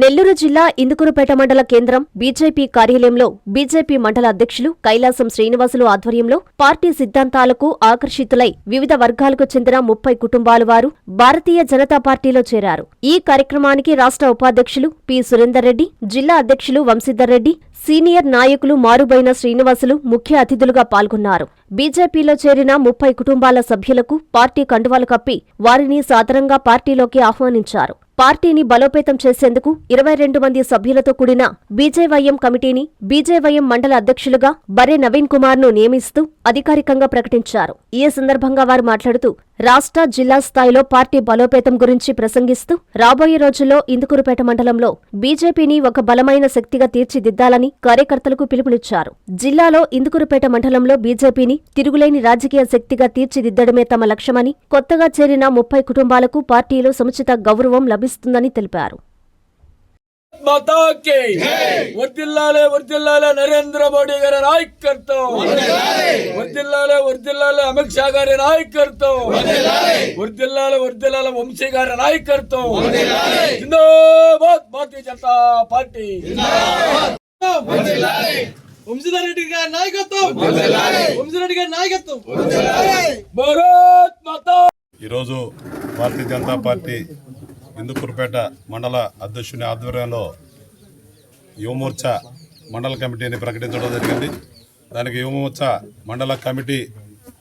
నెల్లూరు జిల్లా ఇందుకురుపేట మండల కేంద్రం బీజేపీ కార్యాలయంలో బీజేపీ మండల అధ్యక్షులు కైలాసం శ్రీనివాసులు ఆధ్వర్యంలో పార్టీ సిద్ధాంతాలకు ఆకర్షితులై వివిధ వర్గాలకు చెందిన ముప్పై కుటుంబాల వారు భారతీయ జనతా పార్టీలో చేరారు. ఈ కార్యక్రమానికి రాష్ట్ర ఉపాధ్యక్షులు పి సురేందర్ రెడ్డి జిల్లా అధ్యక్షులు వంశీధర్ రెడ్డి సీనియర్ నాయకులు మారుబైన శ్రీనివాసులు ముఖ్య అతిథులుగా పాల్గొన్నారు. బీజేపీలో చేరిన ముప్పై కుటుంబాల సభ్యులకు పార్టీ కండువాలు కప్పి వారిని సాదరంగా పార్టీలోకి ఆహ్వానించారు. పార్టీని బలోపేతం చేసేందుకు ఇరవై రెండు మంది సభ్యులతో కూడిన బీజేవైఎం కమిటీని బీజేవైఎం మండల అధ్యక్షులుగా బరే నవీన్ కుమార్ను నియమిస్తూ అధికారికంగా ప్రకటించారు. ఈ సందర్భంగా వారు మాట్లాడుతూ రాష్ట్ర జిల్లా స్థాయిలో పార్టీ బలోపేతం గురించి ప్రసంగిస్తూ రాబోయే రోజుల్లో ఇందుకూరుపేట మండలంలో బీజేపీని ఒక బలమైన శక్తిగా తీర్చిదిద్దాలని కార్యకర్తలకు పిలుపునిచ్చారు. జిల్లాలో ఇందుకురుపేట మండలంలో బీజేపీని తిరుగులేని రాజకీయ శక్తిగా తీర్చిదిద్దడమే తమ లక్ష్యమని కొత్తగా చేరిన ముప్పై కుటుంబాలకు పార్టీలో సముచిత గౌరవం లభిస్తుందని తెలిపారు. మాతా కి వర్దిల్లాలే వర్దిల్లాలే నరేంద్ర మోడీ గారి నాయకత్వం! వర్దిల్లాలే వర్దిల్లాలే అమిత్ షా గారి నాయకత్వం! వర్దిల్లాలే వర్దిల్లాలే వంశీ గారి నాయకత్వం! జిందాబాద్ భారతీయ జనతా పార్టీ! వంశీధర్ రెడ్డి గారి నాయకత్వం! వంశీరెడ్డి గారి నాయకత్వం! భారత్ మాతా ఈరోజు భారతీయ జనతా పార్టీ ఇందుకూరుపేట మండల అధ్యక్షుని ఆధ్వర్యంలో యువమోర్చా మండల కమిటీని ప్రకటించడం జరిగింది. దానికి యువమోర్చా మండల కమిటీ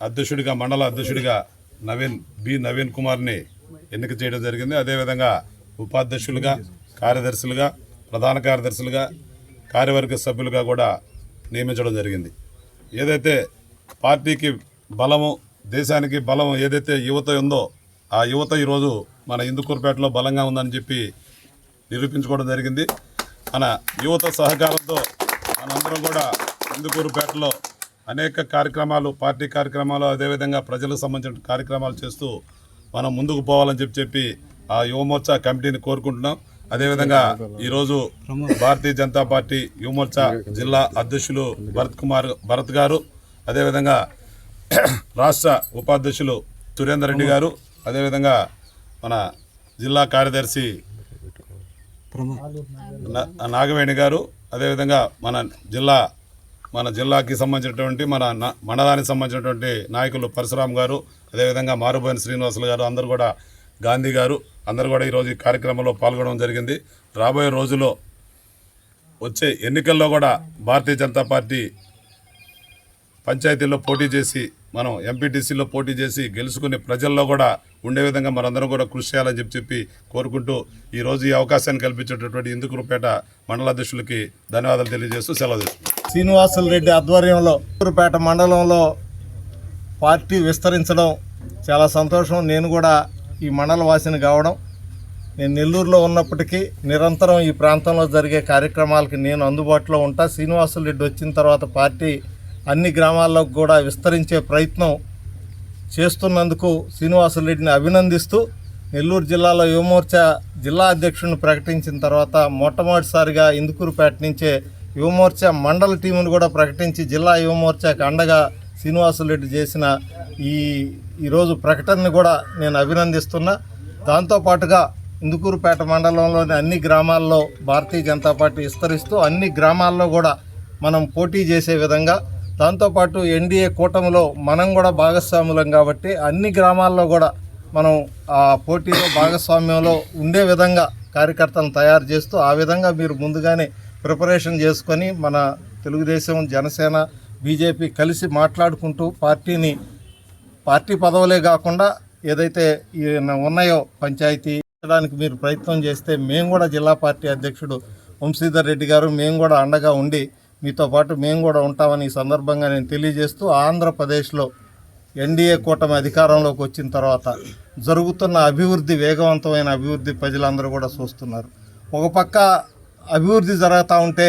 అధ్యక్షుడిగా మండల అధ్యక్షుడిగా నవీన్ బి నవీన్ కుమార్ని ఎన్నిక చేయడం జరిగింది. అదేవిధంగా ఉపాధ్యక్షులుగా కార్యదర్శులుగా ప్రధాన కార్యదర్శులుగా కార్యవర్గ సభ్యులుగా కూడా నియమించడం జరిగింది. ఏదైతే పార్టీకి బలము దేశానికి బలం ఏదైతే యువత ఉందో ఆ యువత ఈరోజు మన ఇందుకూరుపేటలో బలంగా ఉందని చెప్పి నిరూపించుకోవడం జరిగింది. మన యువత సహకారంతో మనందరం కూడా ఇందుకూరుపేటలో అనేక కార్యక్రమాలు పార్టీ కార్యక్రమాలు అదేవిధంగా ప్రజలకు సంబంధించిన కార్యక్రమాలు చేస్తూ మనం ముందుకు పోవాలని చెప్పి చెప్పి ఆ యువమోర్చా కమిటీని కోరుకుంటున్నాం. అదేవిధంగా ఈరోజు భారతీయ జనతా పార్టీ యువమోర్చా జిల్లా అధ్యక్షులు భరత్ కుమార్ భరత్ గారు అదేవిధంగా రాష్ట్ర ఉపాధ్యక్షులు సురేందర్ రెడ్డి గారు అదేవిధంగా మన జిల్లా కార్యదర్శి నా- నాగవేణి గారు అదేవిధంగా మన జిల్లా మన జిల్లాకి సంబంధించినటువంటి మన న- మండలానికి సంబంధించినటువంటి నాయకులు పరశురామ్ గారు అదేవిధంగా మారుబోయిన శ్రీనివాసులు గారు అందరూ కూడా గాంధీ గారు అందరూ కూడా ఈరోజు ఈ కార్యక్రమంలో పాల్గొనడం జరిగింది. రాబోయే రోజుల్లో వచ్చే ఎన్నికల్లో కూడా భారతీయ జనతా పార్టీ పంచాయతీల్లో పోటీ చేసి మనం ఎంపీటీసీలో పోటీ చేసి గెలుచుకుని ప్రజల్లో కూడా ఉండే విధంగా మనందరం కూడా కృషి చేయాలని చెప్పి చెప్పి కోరుకుంటూ ఈరోజు ఈ అవకాశాన్ని కల్పించేటటువంటి ఇందుకురుపేట మండల అధ్యక్షులకి ధన్యవాదాలు తెలియజేస్తూ సెలవు శ్రీనివాసులు రెడ్డి ఆధ్వర్యంలో ఊరుపేట మండలంలో పార్టీ విస్తరించడం చాలా సంతోషం. నేను కూడా ఈ మండల వాసిని కావడం నేను నెల్లూరులో ఉన్నప్పటికీ నిరంతరం ఈ ప్రాంతంలో జరిగే కార్యక్రమాలకి నేను అందుబాటులో ఉంటా. శ్రీనివాసులు రెడ్డి వచ్చిన తర్వాత పార్టీ అన్ని గ్రామాల్లోకి కూడా విస్తరించే ప్రయత్నం చేస్తున్నందుకు శ్రీనివాసులు రెడ్డిని అభినందిస్తూ నెల్లూరు జిల్లాలో యువమోర్చా జిల్లా అధ్యక్షుడిని ప్రకటించిన తర్వాత మొట్టమొదటిసారిగా ఇందుకూరుపేట నుంచే యువమోర్చా మండల టీమును కూడా ప్రకటించి జిల్లా యువమోర్చాకి అండగా శ్రీనివాసులరెడ్డి చేసిన ఈ ఈరోజు ప్రకటనని కూడా నేను అభినందిస్తున్నా. దాంతోపాటుగా ఇందుకూరుపేట మండలంలోని అన్ని గ్రామాల్లో భారతీయ జనతా పార్టీ విస్తరిస్తూ అన్ని గ్రామాల్లో కూడా మనం పోటీ చేసే విధంగా దాంతోపాటు ఎన్డీఏ కూటమిలో మనం కూడా భాగస్వాములం కాబట్టి అన్ని గ్రామాల్లో కూడా మనం ఆ పోటీలో భాగస్వామ్యంలో ఉండే విధంగా కార్యకర్తలను తయారు చేస్తూ ఆ విధంగా మీరు ముందుగానే ప్రిపరేషన్ చేసుకొని మన తెలుగుదేశం జనసేన బీజేపీ కలిసి మాట్లాడుకుంటూ పార్టీని పార్టీ పదవులే కాకుండా ఏదైతే ఉన్నాయో పంచాయతీ చేయడానికి మీరు ప్రయత్నం చేస్తే మేము కూడా జిల్లా పార్టీ అధ్యక్షుడు వంశీధర్ రెడ్డి గారు మేము కూడా అండగా ఉండి మీతో పాటు మేము కూడా ఉంటామని ఈ సందర్భంగా నేను తెలియజేస్తూ ఆంధ్రప్రదేశ్లో ఎన్డీఏ కూటమి అధికారంలోకి వచ్చిన తర్వాత జరుగుతున్న అభివృద్ధి వేగవంతమైన అభివృద్ధి ప్రజలందరూ కూడా చూస్తున్నారు. ఒక పక్క అభివృద్ధి జరుగుతూ ఉంటే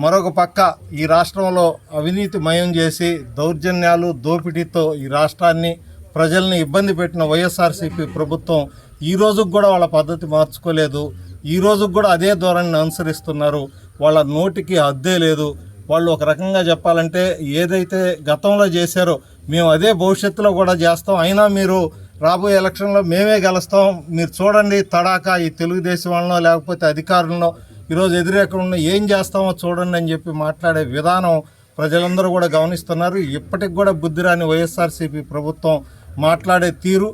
మరొక పక్క ఈ రాష్ట్రంలో అవినీతి మయం చేసి దౌర్జన్యాలు దోపిడీతో ఈ రాష్ట్రాన్ని ప్రజల్ని ఇబ్బంది పెట్టిన వైఎస్ఆర్సీపీ ప్రభుత్వం ఈ రోజుకు కూడా వాళ్ళ పద్ధతి మార్చుకోలేదు. ఈ రోజుకు కూడా అదే ధోరణిని అనుసరిస్తున్నారు. వాళ్ళ నోటికి అద్దే లేదు. వాళ్ళు ఒక రకంగా చెప్పాలంటే ఏదైతే గతంలో చేశారో మేము అదే భవిష్యత్తులో కూడా చేస్తాం. అయినా మీరు రాబోయే ఎలక్షన్లో మేమే గెలుస్తాం. మీరు చూడండి తడాక ఈ తెలుగుదేశం వాళ్ళనో లేకపోతే అధికారులను ఈరోజు ఎదురెక్కడున్న ఏం చేస్తామో చూడండి అని చెప్పి మాట్లాడే విధానం ప్రజలందరూ కూడా గమనిస్తున్నారు. ఇప్పటికి కూడా బుద్ధిరాని వైఎస్ఆర్సీపీ ప్రభుత్వం మాట్లాడే తీరు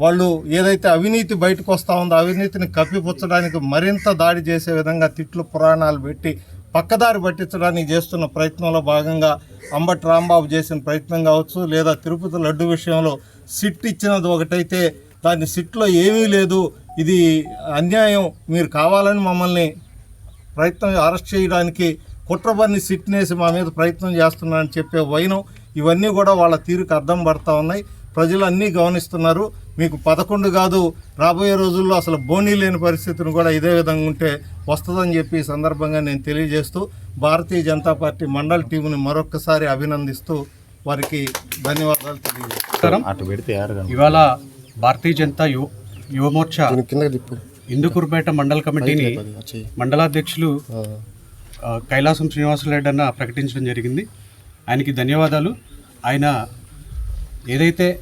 వాళ్ళు ఏదైతే అవినీతి బయటకు వస్తూ ఉందో అవినీతిని కప్పిపుచ్చడానికి మరింత దాడి చేసే విధంగా తిట్లు పురాణాలు పెట్టి పక్కదారి పట్టించడానికి చేస్తున్న ప్రయత్నంలో భాగంగా అంబటి రాంబాబు చేసిన ప్రయత్నం కావచ్చు లేదా తిరుపతి లడ్డు విషయంలో సిట్ ఇచ్చినది ఒకటైతే దాని సిట్లో ఏమీ లేదు ఇది అన్యాయం మీరు కావాలని మమ్మల్ని ప్రయత్నం అరెస్ట్ చేయడానికి కుట్రబన్ని సిట్నేసి మా మీద ప్రయత్నం చేస్తున్నారని చెప్పే వైనం ఇవన్నీ కూడా వాళ్ళ తీరుకు అర్థం పడతా ఉన్నాయి. ప్రజలు అన్నీ గమనిస్తున్నారు. మీకు పదకొండు కాదు రాబోయే రోజుల్లో అసలు బోనీ లేని పరిస్థితిని కూడా ఇదే విధంగా ఉంటే వస్తుందని చెప్పి ఈ సందర్భంగా నేను తెలియజేస్తూ భారతీయ జనతా పార్టీ మండల టీంని మరొక్కసారి అభినందిస్తూ వారికి ధన్యవాదాలు తెలియజేస్తాను ఇవాళ భారతీయ జనతా యువ యువమోర్చా ఇందుకూరుపేట మండల కమిటీని మండలాధ్యక్షులు కైలాసం శ్రీనివాసరెడ్డి అన్న ప్రకటించడం జరిగింది. ఆయనకి ధన్యవాదాలు. ఆయన ఏదైతే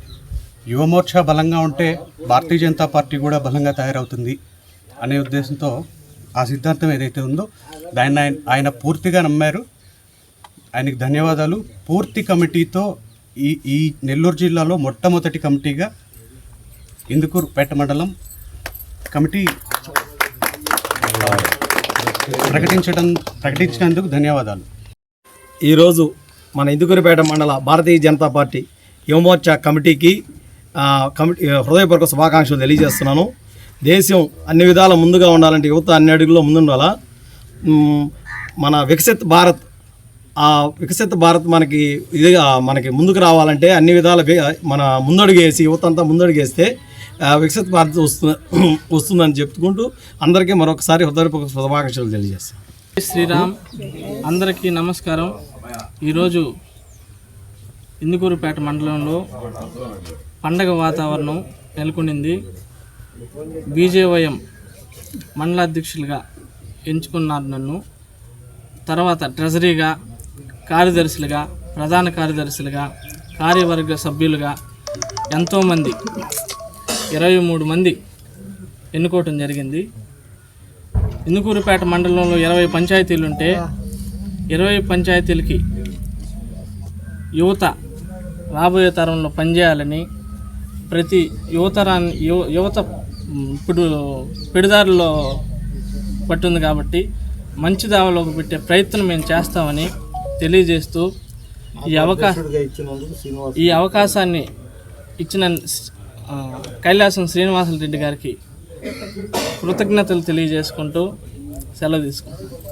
యువమోర్చా బలంగా ఉంటే భారతీయ జనతా పార్టీ కూడా బలంగా తయారవుతుంది అనే ఉద్దేశంతో ఆ సిద్ధాంతం ఏదైతే ఉందో దాన్ని ఆయన ఆయన పూర్తిగా నమ్మారు. ఆయనకి ధన్యవాదాలు. పూర్తి కమిటీతో ఈ ఈ నెల్లూరు జిల్లాలో మొట్టమొదటి కమిటీగా ఇందుకూరు పేట మండలం కమిటీ ప్రకటించడం ప్రకటించినందుకు ధన్యవాదాలు. ఈరోజు మన ఇందుకూరిపేట మండల భారతీయ జనతా పార్టీ యువమోర్చా కమిటీకి కమిటీ హృదయపూర్వక శుభాకాంక్షలు తెలియజేస్తున్నాను. దేశం అన్ని విధాల ముందుగా ఉండాలంటే యువత అన్ని అడుగుల్లో ముందుండాలా? మన వికసిత్ భారత్ ఆ వికసిత భారత్ మనకి ఇదిగా మనకి ముందుకు రావాలంటే అన్ని విధాల మన ముందడుగు వేసి యువత అంతా ముందడుగు వేస్తే వికసిత భారత్ వస్తుంది వస్తుందని చెప్పుకుంటూ అందరికీ మరొకసారి హృదయపూర్వక శుభాకాంక్షలు తెలియజేస్తాను. శ్రీరామ్. అందరికీ నమస్కారం. ఈరోజు ఇందుకూరుపేట మండలంలో పండగ వాతావరణం నెలకొనింది. బీజేవైఎం మండలాధ్యక్షులుగా ఎంచుకున్నారు నన్ను. తర్వాత ట్రెజరీగా కార్యదర్శులుగా ప్రధాన కార్యదర్శులుగా కార్యవర్గ సభ్యులుగా ఎంతోమంది ఇరవై మూడు మంది ఎన్నుకోవటం జరిగింది. ఇందుకూరుపేట మండలంలో ఇరవై పంచాయతీలు ఉంటే ఇరవై పంచాయతీలకి యువత రాబోయే తరంలో పనిచేయాలని ప్రతి యువతరాన్ని యువ యువత ఇప్పుడు పిడిదారులో పట్టుంది కాబట్టి మంచి దావలోకి పెట్టే ప్రయత్నం మేము చేస్తామని తెలియజేస్తూ ఈ అవకాశం ఈ అవకాశాన్ని ఇచ్చిన కైలాసం శ్రీనివాసులు రెడ్డి గారికి కృతజ్ఞతలు తెలియజేసుకుంటూ సెలవు తీసుకుంటాం